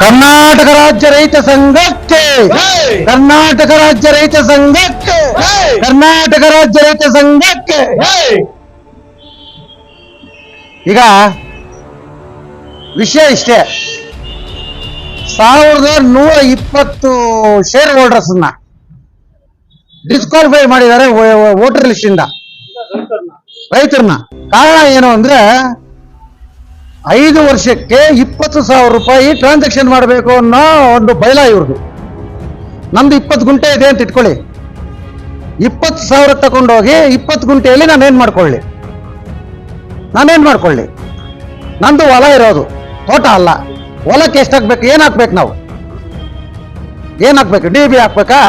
ಕರ್ನಾಟಕ ರಾಜ್ಯ ರೈತ ಸಂಘಕ್ಕೆ! ಕರ್ನಾಟಕ ರಾಜ್ಯ ರೈತ ಸಂಘಕ್ಕೆ! ಕರ್ನಾಟಕ ರಾಜ್ಯ ರೈತ ಸಂಘಕ್ಕೆ! ಈಗ ವಿಷಯ ಇಷ್ಟೇ ಸಾವಿರದ ನೂರ ಇಪ್ಪತ್ತು ಶೇರ್ ಹೋಲ್ಡರ್ಸ್ ಡಿಸ್ಕ್ವಾಲಿಫೈ ಮಾಡಿದ್ದಾರೆ ವೋಟರ್ ಲಿಸ್ಟ್ ಇಂದ ರೈತರನ್ನ ಕಾರಣ ಏನು ಅಂದ್ರೆ ಐದು ವರ್ಷಕ್ಕೆ ಇಪ್ಪತ್ತು ಸಾವಿರ ರೂಪಾಯಿ ಟ್ರಾನ್ಸಾಕ್ಷನ್ ಮಾಡಬೇಕು ಅನ್ನೋ ಒಂದು ಬಯಲ ಇವ್ರದ್ದು ನಮ್ದು ಇಪ್ಪತ್ತು ಗುಂಟೆ ಇದೆ ಅಂತ ಇಟ್ಕೊಳ್ಳಿ. ಇಪ್ಪತ್ತು ಸಾವಿರ ತಗೊಂಡೋಗಿ ಇಪ್ಪತ್ತು ಗುಂಟೆಯಲ್ಲಿ ನಾನೇನ್ ಮಾಡ್ಕೊಳ್ಳಿ? ನಾನೇನು ಮಾಡ್ಕೊಳ್ಳಿ? ನಂದು ಹೊಲ ಇರೋದು. ತೋಟ ಅಲ್ಲ. ಹೊಲಕ್ಕೆ ಎಷ್ಟು ಹಾಕ್ಬೇಕು ಏನು ಹಾಕ್ಬೇಕು ನಾವು? ಏನು ಹಾಕ್ಬೇಕು ಡಿ ಬಿ ಹಾಕ್ಬೇಕಾ?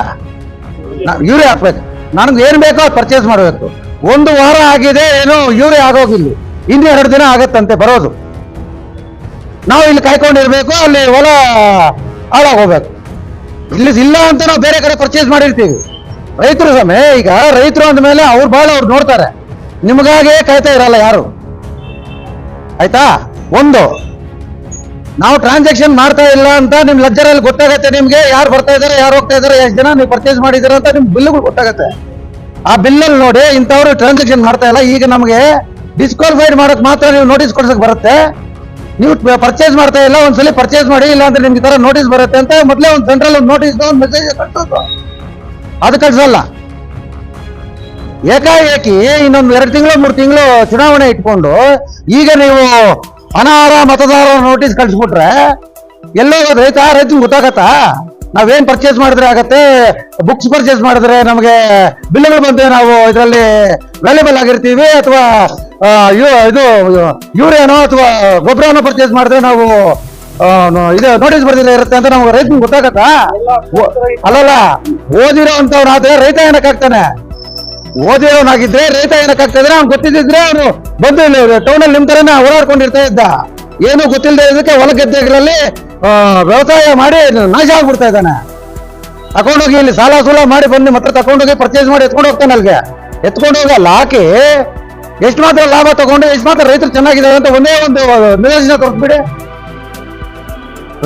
ಯೂರಿಯಾ ಹಾಕ್ಬೇಕು. ನನಗೆ ಏನು ಬೇಕೋ ಪರ್ಚೇಸ್ ಮಾಡಬೇಕು. ಒಂದು ವಾರ ಆಗಿದೆ, ಏನು ಯೂರಿಯಾ ಆಗೋಗಿಲ್ಲ. ಇನ್ನೂ ಎರಡು ದಿನ ಆಗತ್ತಂತೆ, ಬರೋದು. ನಾವು ಇಲ್ಲಿ ಕಾಯ್ಕೊಂಡಿರ್ಬೇಕು, ಅಲ್ಲಿ ಹೊಲ ಹಾಳಾಗೋಗ್ಬೇಕು. ಇಲ್ಲಿ ಇಲ್ಲ ಅಂತ ನಾವು ಬೇರೆ ಕಡೆ ಪರ್ಚೇಸ್ ಮಾಡಿರ್ತೀವಿ. ರೈತರು ಸಮಯ ಈಗ ರೈತರು ಅಂದಮೇಲೆ ಅವ್ರು ಭಾಳ ಅವ್ರು ನೋಡ್ತಾರೆ. ನಿಮಗಾಗೆ ಕಾಯ್ತಾ ಇರಲ್ಲ ಯಾರು? ಆಯ್ತಾ? ಒಂದು, ನಾವು ಟ್ರಾನ್ಸಾಕ್ಷನ್ ಮಾಡ್ತಾ ಇಲ್ಲ ಅಂತ ನಿಮ್ ಲಜ್ಜರಲ್ಲಿ ಗೊತ್ತಾಗತ್ತೆ ನಿಮ್ಗೆ, ಯಾರು ಬರ್ತಾ ಇದಾರೆ, ಯಾರು ಹೋಗ್ತಾ ಇದಾರೆ, ಎಷ್ಟು ಜನ ನೀವು ಪರ್ಚೇಸ್ ಮಾಡಿದಾರೆ ಅಂತ ನಿಮ್ ಬಿಲ್ಗಳು ಗೊತ್ತಾಗತ್ತೆ. ಆ ಬಿಲ್ಲಲ್ಲಿ ನೋಡಿ ಇಂಥವ್ರು ಟ್ರಾನ್ಸಾಕ್ಷನ್ ಮಾಡ್ತಾ ಇಲ್ಲ. ಈಗ ನಮಗೆ ಡಿಸ್ಕ್ವಾಲಿಫೈಡ್ ಮಾಡಕ್ ಮಾತ್ರ ನೀವು ನೋಟಿಸ್ ಕೊಡ್ಸಕ್ ಬರುತ್ತೆ. ನೀವು ಪರ್ಚೇಸ್ ಮಾಡ್ತಾ ಇಲ್ಲ, ಒಂದ್ಸಲಿ ಪರ್ಚೇಸ್ ಮಾಡಿ ಇಲ್ಲ ಅಂದ್ರೆ ನಿಮ್ಗೆ ತರ ನೋಟಿಸ್ ಬರುತ್ತೆ ಅಂತ ಮೊದಲೇ ಒಂದು ಸೆಂಟ್ರಲ್ ಒಂದು ನೋಟಿಸ್ ಒಂದು ಮೆಸೇಜ್ ಕಳ್ಸೋದು ಅದು ಕಳ್ಸಲ್ಲ. ಏಕಾಏಕಿ ಇನ್ನೊಂದು ಎರಡು ತಿಂಗಳು, ಮೂರು ತಿಂಗಳು ಚುನಾವಣೆ ಇಟ್ಕೊಂಡು ಈಗ ನೀವು ಅನಾರ ಮತದಾರ ನೋಟಿಸ್ ಕಳಿಸ್ಬಿಟ್ರೆ ಎಲ್ಲೋ ರೈತ ರೈತ ಗೊತ್ತಾಗತ್ತಾ? ನಾವೇನ್ ಪರ್ಚೇಸ್ ಮಾಡಿದ್ರೆ ಆಗತ್ತೆ? ಬುಕ್ಸ್ ಪರ್ಚೇಸ್ ಮಾಡಿದ್ರೆ ನಮಗೆ ಬಿಲ್ಗಳು ಬಂದ್ರೆ ನಾವು ಇದರಲ್ಲಿ ವ್ಯಾಲ್ಯೂಬಲ್ ಆಗಿರ್ತೀವಿ ಅಥವಾ ಇದು, ಯೂರಿಯಾನೋ ಅಥವಾ ಗೊಬ್ಬರನೋ ಪರ್ಚೇಸ್ ಮಾಡಿದ್ರೆ ನಾವು ಇದು ನೋಟಿಸ್ ಬರ್ದಿಲ್ಲ ಇರುತ್ತೆ ಅಂತ ನಮ್ಗೆ ರೈತಂಗೆ ಗೊತ್ತಾಗತ್ತಾ? ಅಲ್ಲಲ್ಲ ಓದಿರೋ ಅಂತವ್ನಾದ್ರೆ ರೈತ ಏನಕ್ಕಾಗ್ತಾನೆ ಓದಿರೋನಾಗಿದ್ರೆ ರೈತ ಏನಕ್ಕಾಗ್ತದ್ರೆ ಅವ್ನು ಗೊತ್ತಿದ್ದಿದ್ರೆ ಅವನು ಬಂದು ಟೌನಲ್ಲಿ ನಿಮ್ ತರನ ಓಡಾಡ್ಕೊಂಡಿರ್ತಾ ಇದ್ದ. ಏನು ಗೊತ್ತಿಲ್ಲದೆ ಇದಕ್ಕೆ ಹೊಲ ಗದ್ದೆಗಳಲ್ಲಿ ವ್ಯವಸಾಯ ಮಾಡಿ ನಾಶ ಆಗ್ಬಿಡ್ತಾ ಇದ್ದಾನೆ. ತಗೊಂಡೋಗಿ ಇಲ್ಲಿ ಸಾಲ ಸೂಲ ಮಾಡಿ ಬಂದು ಮತ್ತೆ ತಗೊಂಡೋಗಿ ಪರ್ಚೇಸ್ ಮಾಡಿ ಎತ್ಕೊಂಡು ಹೋಗ್ತಾನೆ ಅಲ್ಲಿಗೆ. ಎತ್ಕೊಂಡು ಹೋಗಿ ಅಲ್ಲಿ ಹಾಕಿ ಎಷ್ಟು ಮಾತ್ರ ಲಾಭ ತಗೊಂಡು ಎಷ್ಟು ಮಾತ್ರ ರೈತರು ಚೆನ್ನಾಗಿದ್ದಾರೆ ಅಂತ ಒಂದೇ ಒಂದು ನಿದರ್ಶನ ತೋರಿಸ್ಬಿಡಿ.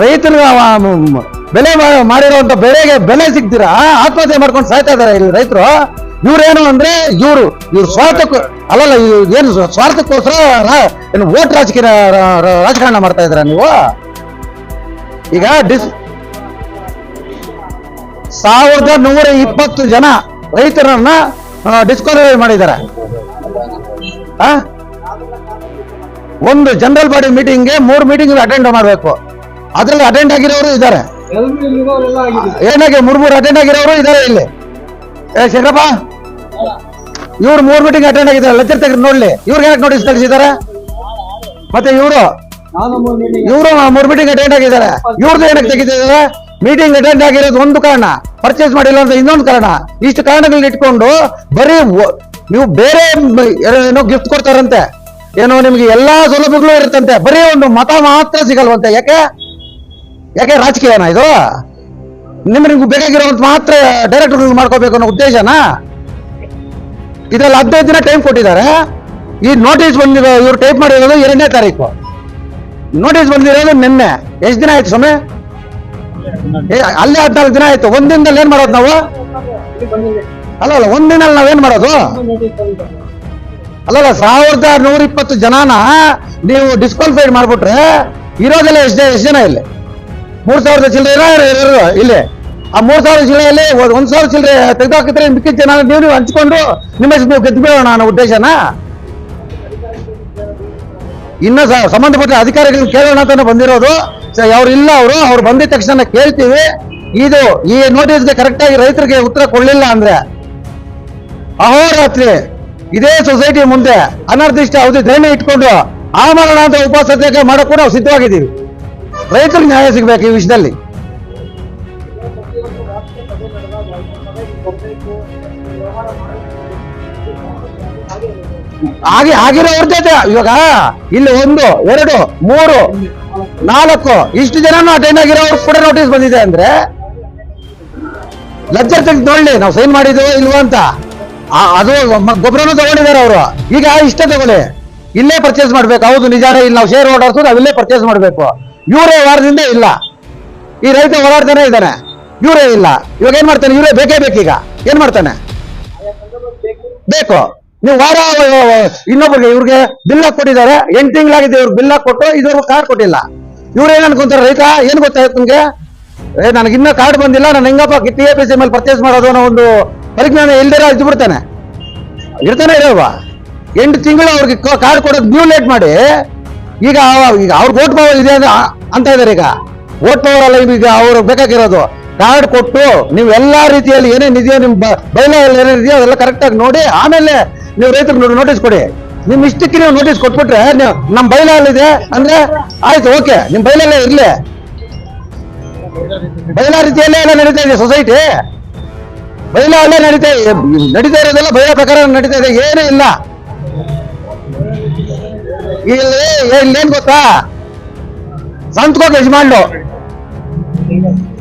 ರೈತರು ಬೆಲೆ ಮಾಡಿರುವಂತ ಬೆಳೆಗೆ ಬೆಲೆ ಸಿಗ್ತೀರಾ ಆತ್ಮಹತ್ಯೆ ಮಾಡ್ಕೊಂಡು ಸಾಯ್ತಾ ಇದಾರೆ ಇಲ್ಲಿ ರೈತರು. ಇವ್ರೇನು ಅಂದ್ರೆ ಇವರು, ಇವ್ರ ಸ್ವಾರ್ಥಕ್ಕೂ ಅಲ್ಲಲ್ಲ ಏನು ಸ್ವ- ಸ್ವಾರ್ಥಕ್ಕೋಸ್ಕರ ಏನು ಓಟ್ ರಾಜಕೀಯ ರಾಜಕಾರಣ ಮಾಡ್ತಾ ಇದ್ರ ನೀವು? ಈಗ ಡಿಸ್ ಸಾವಿರದ ನೂರ ಇಪ್ಪತ್ತು ಜನ ರೈತರನ್ನ ಡಿಸ್ಕ್ವಾಲಿಫೈ ಮಾಡಿದ್ದಾರೆ? ಒಂದು ಜನರಲ್ ಬಾಡಿ ಮೀಟಿಂಗ್ಗೆ ಮೂರು ಮೀಟಿಂಗ್ ಅಟೆಂಡ್ ಮಾಡಬೇಕು. ಅದರಲ್ಲಿ ಅಟೆಂಡ್ ಆಗಿರೋರು ಇದ್ದಾರೆ. ಏನಾಗಿ ಮೂರ್ ಮೂರು ಅಟೆಂಡ್ ಆಗಿರೋರು ಇದ್ದಾರೆ ಇಲ್ಲಿ. ಏ ಶಂಕರಪ್ಪ ಇವ್ರು ಮೂರು ಮೀಟಿಂಗ್ ಅಟೆಂಡ್ ಆಗಿದ್ದಾರೆ. ಲೆಕ್ಚರ್ ತೆಗೆದು ನೋಡ್ಲಿ. ಇವ್ರಿಗೆ ಯಾಕೆ ನೋಟಿಸ್ ಕಳಿಸಿದ್ದಾರೆ? ಮತ್ತೆ ಇವರು ಇವರು ಮೂರ್ ಮೀಟಿಂಗ್ ಅಟೆಂಡ್ ಆಗಿದ್ದಾರೆ. ಇವ್ರದ್ದು ಏನಕ್ಕೆ ತೆಗಿತಿದ್ದಾರೆ? ಮೀಟಿಂಗ್ ಅಟೆಂಡ್ ಆಗಿರೋದು ಒಂದು ಕಾರಣ. ಪರ್ಚೇಸ್ ಮಾಡಿಲ್ಲ ಅಂತ ಇನ್ನೊಂದು ಕಾರಣ. ಇಷ್ಟು ಕಾರಣಗಳನ್ನ ಇಟ್ಕೊಂಡು ಬರೀ ನೀವು ಬೇರೆ ಏನೋ ಗಿಫ್ಟ್ ಕೊಡ್ತಾರಂತೆ. ಏನೋ ನಿಮ್ಗೆ ಎಲ್ಲಾ ಸೌಲಭ್ಯಗಳು ಇರುತ್ತಂತೆ. ಬರೀ ಒಂದು ಮತ ಮಾತ್ರ ಸಿಗಲ್ವಂತೆ. ಯಾಕೆ? ಯಾಕೆ ರಾಜಕೀಯನ ಇದು? ನಿಮ್ಗೆ ಬೇಕಾಗಿರೋ ಮಾತ್ರ ಡೈರೆಕ್ಟರ್ ಮಾಡ್ಕೋಬೇಕು ಅನ್ನೋ ಉದ್ದೇಶನ? ಇದ್ರಲ್ಲಿ ಹದಿನೈದು ದಿನ ಟೈಮ್ ಕೊಟ್ಟಿದ್ದಾರೆ. ಈ ನೋಟಿಸ್ ಬಂದಿರೋ ಇವ್ರು ಟೈಪ್ ಮಾಡಿರೋದು ಎರಡನೇ ತಾರೀಕು. ನೋಟಿಸ್ ಬಂದಿರೋದು ನಿನ್ನೆ. ಎಷ್ಟು ದಿನ ಆಯ್ತು ಸ್ವಾಮಿ? ಅಲ್ಲೇ ಹದಿನಾಲ್ಕು ದಿನ ಆಯ್ತು. ಒಂದಿನದಲ್ಲಿ ಏನ್ ಮಾಡೋದು ನಾವು? ಅಲ್ಲ ಅಲ್ಲ ಒಂದಿನಲ್ಲಿ ನಾವೇನ್ ಮಾಡೋದು? ಅಲ್ಲಲ್ಲ ಸಾವಿರದ ನೂರ ಇಪ್ಪತ್ತು ಜನನ ನೀವು ಡಿಸ್ಕ್ವಾಲಿಫೈಡ್ ಮಾಡ್ಬಿಟ್ರೆ ಇರೋದೆಲ್ಲ ಎಷ್ಟು ಎಷ್ಟು ಜನ ಇಲ್ಲಿ? ಮೂರ್ ಸಾವಿರದ ಚಿಲ್ಲರೆ ಇಲ್ಲಿ. ಆ ಮೂರ್ ಸಾವಿರ ಜಿಲ್ಲೆಯಲ್ಲಿ ಒಂದ್- ಸಾವಿರ ಚಿಲ್ಲರೆ ತೆಗೆದುಹಾಕಿದ್ರೆ ಮಿಕ್ಕಿದ ಜನ ನೀವು ನೀವು ಹಂಚ್ಕೊಂಡು ನಿಮ್ಮ ಹೆಸರು ನೀವು ಗೆದ್ದು ಬಿಡೋಣ ಅನ್ನೋ ಉದ್ದೇಶನಾ? ಇನ್ನ ಸಂಬಂಧಪಟ್ಟ ಅಧಿಕಾರಿಗಳನ್ನ ಕೇಳೋಣ ಅಂತ ಬಂದಿರೋದು. ಅವ್ರು ಇಲ್ಲ ಅವರು, ಅವ್ರು ಬಂದಿದ ತಕ್ಷಣ ಕೇಳ್ತೀವಿ. ಇದು ಈ ನೋಟಿಸ್ಗೆ ಕರೆಕ್ಟ್ ಆಗಿ ರೈತರಿಗೆ ಉತ್ತರ ಕೊಡಲಿಲ್ಲ ಅಂದ್ರೆ ಅಹೋರಾತ್ರಿ ಇದೇ ಸೊಸೈಟಿ ಮುಂದೆ ಅನರ್ದಿಷ್ಟ ಅವಧಿ ಧರಣಿ ಇಟ್ಕೊಂಡು ಆ ಆಮರಣ ಅಂತ ಉಪವಾಸ ಸತ್ಯಾಗ್ರಹ ಕೂಡ ಸಿದ್ಧವಾಗಿದ್ದೀವಿ. ರೈತರಿಗೆ ನ್ಯಾಯ ಸಿಗ್ಬೇಕು ಈ ವಿಷಯದಲ್ಲಿ. ಹಾಗೆ ಆಗಿರೋ ಜೊತೆ ಇವಾಗ, ಇಲ್ಲಿ ಒಂದು, ಎರಡು, ಮೂರು, ನಾಲ್ಕು, ಇಷ್ಟು ಜನನು ಅಟೆಂಡ್ ಆಗಿರೋರು ಕೂಡ ನೋಟಿಸ್ ಬಂದಿದೆ ಅಂದ್ರೆ ಲೆಕ್ಚರ್ ತೆಗೆದು ನೋಡ್ಲಿ ನಾವು ಸೈನ್ ಮಾಡಿದ್ವಿ ಇಲ್ವಾ ಅಂತ. ಅದು ಗೊಬ್ಬರನು ತಗೊಂಡಿದ್ದಾರೆ ಅವರು. ಈಗ ಇಷ್ಟ ತಗೊಳ್ಳಿ. ಇಲ್ಲೇ ಪರ್ಚೇಸ್ ಮಾಡ್ಬೇಕು. ಹೌದು ನಿಜಾರ ಇಲ್ಲಿ ನಾವು ಶೇರ್ ಹೋಲ್ಡರ್ಸ್ ಅವಿಲ್ಲೇ ಪರ್ಚೇಸ್ ಮಾಡ್ಬೇಕು. ಇವರೇ ವಾರದಿಂದ ಇಲ್ಲ. ಈ ರೈತ ಓಡಾಡ್ತಾನೆ ಇದ್ದಾನೆ. ಇವರೇ ಇಲ್ಲ. ಇವಾಗ ಏನ್ ಮಾಡ್ತಾನೆ? ಇವರೇ ಬೇಕೇ ಬೇಕೀಗ. ಏನ್ ಮಾಡ್ತಾನೆ? ಬೇಕು. ನೀವು ವಾರ ಇನ್ನೊಬ್ಬರಿಗೆ ಇವ್ರಿಗೆ ಬಿಲ್ಲ ಕೊಟ್ಟಿದ್ದಾರೆ, ಎಂಟು ತಿಂಗಳಾಗಿದೆ ಇವ್ರಿಗೆ ಬಿಲ್ಲ ಕೊಟ್ಟು ಇದುವರೆಗೂ ಕಾರ್ಡ್ ಕೊಟ್ಟಿಲ್ಲ. ಇವ್ರು ಏನ್ ಅನ್ಕೊಂತಾರೆ ರೈತ, ಏನ್ ಗೊತ್ತಾಯ್ತು ನಿಮ್ಗೆ? ಏ, ನನಗೆ ಇನ್ನೂ ಕಾರ್ಡ್ ಬಂದಿಲ್ಲ, ನಾನು ಹೆಂಗಪ್ಪ ಟಿ ಎ ಪಿ ಸಿ ಮೇಲೆ ಪರ್ಚೇಸ್ ಮಾಡೋದು ಅನ್ನೋ ಒಂದು ಪರಿಜ್ಞಾನ ಇಲ್ದಿರ ಇದ್ದು ಬಿಡ್ತಾನೆ. ಇರ್ತಾನೆ ಇರಲ್ವಾ ಎಂಟು ತಿಂಗಳು ಅವ್ರಿಗೆ ಕಾರ್ಡ್ ಕೊಡೋದು ನೀವು ಲೇಟ್ ಮಾಡಿ. ಈಗ ಈಗ ಅವ್ರಿಗೆ ಓಟ್ ಪವರ್ ಇದೆ ಅಂತ ಇದ್ದಾರೆ ಈಗ. ಓಟ್ ಪವರ್ ಅಲ್ಲ ಈಗ ಅವ್ರಿಗೆ ಬೇಕಾಗಿರೋದು. ಕಾರ್ಡ್ ಕೊಟ್ಟು ನೀವು ಎಲ್ಲಾ ರೀತಿಯಲ್ಲಿ ಏನೇನು ಇದೆಯೋ ನಿಮ್ ಬೈಲಾಗಲ್ಲಿ ಏನೇನಿದೆಯೋ ಅದೆಲ್ಲ ಕರೆಕ್ಟ್ ಆಗಿ ನೋಡಿ, ಆಮೇಲೆ ನೀವು ರೈತರಿಗೆ ನೋಟಿಸ್ ಕೊಡಿ. ನಿಮ್ ಇಷ್ಟಕ್ಕೆ ನೀವು ನೋಟಿಸ್ ಕೊಟ್ಬಿಟ್ರೆ ನೀವು ನಮ್ ಬೈಲಲ್ಲಿದೆ ಅಂದ್ರೆ ಆಯ್ತು ಓಕೆ ನಿಮ್ ಬೈಲಲ್ಲೇ ಇರ್ಲಿ. ಬೈಲ ರೀತಿಯಲ್ಲೇ ಎಲ್ಲ ನಡೀತಾ ಇದೆ ಸೊಸೈಟಿ ಬೈಲ ಅಲ್ಲೇ ನಡೀತಾ ಇದೆ. ನಡೀತಾ ಇರೋದೆಲ್ಲ ಬೈಲ ಪ್ರಕಾರ ನಡೀತಾ ಇದೆ. ಏನೂ ಇಲ್ಲ. ಇಲ್ಲಿ ಇಲ್ಲೇನ್ ಗೊತ್ತಾ? ಸಂತ್ಕೋಗ ಯಜಮಾನ್ಲು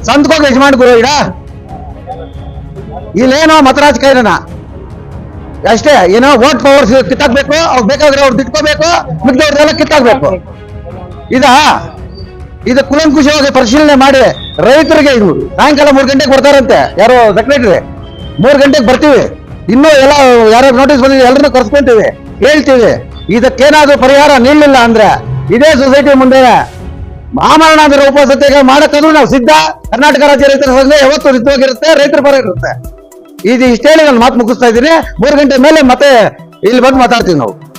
ಸಂತ್ಕೋಗ ಯಜಮಾನ್ ಗುರು ಇಡ. ಇಲ್ಲೇನೋ ಮತರಾಜಕಾರಣ ಅಷ್ಟೇ, ಏನೋ ವೋಟ್ ಪವರ್ ಕಿತ್ತಾಕ್ಬೇಕು ಅವ್ರು ಬೇಕಾದ್ರೆ ಅವ್ರು ಬಿಟ್ಕೋಬೇಕು, ಮಿಕ್ಕದವ್ರದೆಲ್ಲ ಕಿತ್ತಾಕ್ಬೇಕು. ಇದಾ, ಇದು ಕುಲಂಕುಶವಾಗಿ ಪರಿಶೀಲನೆ ಮಾಡಿ ರೈತರಿಗೆ ಇದು ಸಾಯಂಕಾಲ ಮೂರು ಗಂಟೆಗೆ ಬರ್ತಾರಂತೆ, ಯಾರೋ ಸೆಕ್ರೆಟರಿ ಮೂರು ಗಂಟೆಗೆ ಬರ್ತೀವಿ. ಇನ್ನೂ ಎಲ್ಲ, ಯಾರು ನೋಟಿಸ್ ಬಂದಿದೆ ಎಲ್ಲರನ್ನೂ ಕರ್ಸ್ಕೊಂತೀವಿ, ಹೇಳ್ತೀವಿ. ಇದಕ್ಕೇನಾದ್ರೂ ಪರಿಹಾರ ನೀಡಲಿಲ್ಲ ಅಂದ್ರೆ, ಇದೇ ಸೊಸೈಟಿ ಮುಂದೆ ಆಮರಣಾಂತರ ಉಪಸತ್ಯಾಗ ಮಾಡಕ್ಕಾದ್ರೂ ನಾವು ಸಿದ್ಧ. ಕರ್ನಾಟಕ ರಾಜ್ಯ ರೈತರ ಸಂಘ ಯಾವತ್ತೂ ಸಿದ್ಧವಾಗಿರುತ್ತೆ ರೈತರ ಪರ ಇರುತ್ತೆ. ಇದು ಇಷ್ಟೇ, ನಾನು ಮಾತು ಮುಗಿಸ್ತಾ ಇದ್ದೀನಿ. ಮೂರು ಗಂಟೆ ಮೇಲೆ ಮತ್ತೆ ಇಲ್ಲಿ ಬಂದು ಮಾತಾಡ್ತೀವಿ ನಾವು.